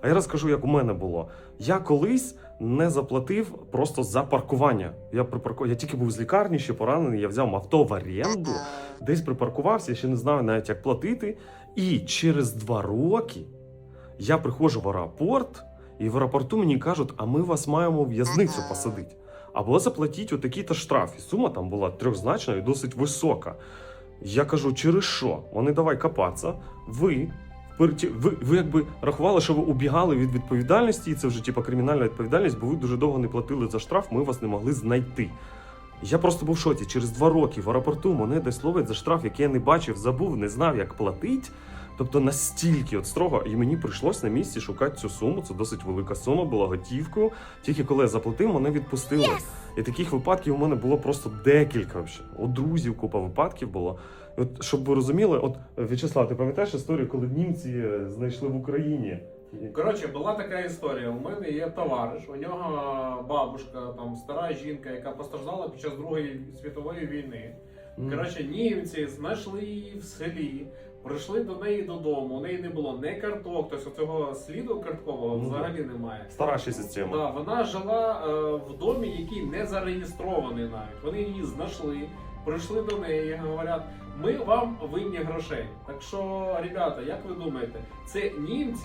А я розкажу, як у мене було. Я колись не заплатив просто за паркування. Я припарку... я тільки був з лікарні, ще поранений. Я взяв авто в оренду, десь припаркувався, я ще не знаю навіть як платити. І через два роки я приходжу в аеропорт, і в аеропорту мені кажуть, а ми вас маємо в'язницю посадити. Або заплатіть отакий-то штраф. І сума там була трьохзначна і досить висока. Я кажу, через що? Вони давай копатися. Ви, вперті- ви, ви якби рахували, що ви убігали від відповідальності, і це вже типа кримінальна відповідальність, бо ви дуже довго не платили за штраф, ми вас не могли знайти. Я просто був в шоці. Через два роки в аеропорту мене десь ловить за штраф, який я не бачив, забув, не знав, як платити. Тобто настільки от строго, і мені прийшлось на місці шукати цю суму. Це досить велика сума, була готівкою. Тільки коли я заплатив, мене відпустили. І таких випадків у мене було просто декілька. Вообще. У друзів купа випадків було. І от, щоб ви розуміли, от В'ячеслав, ти пам'ятаєш історію, коли німці е, знайшли в Україні? Коротше, була така історія. У мене є товариш, у нього бабушка, там стара жінка, яка постраждала під час Другої світової війни. Коротше, німці знайшли її в селі, прийшли до неї додому. У неї не було не карток, тобто цього сліду карткового Ну, взагалі немає. Стара ще система. Да, вона жила е, в домі, який не зареєстрований навіть. Вони її знайшли, прийшли до неї, говорять, ми вам винні грошей. Так що, ребята, як ви думаєте, це німці?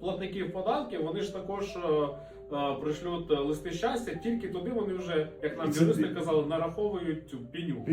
платників податків, вони ж також е, е, пришлють листи щастя, тільки туди вони вже, як нам юристи казали, нараховують цю пеню.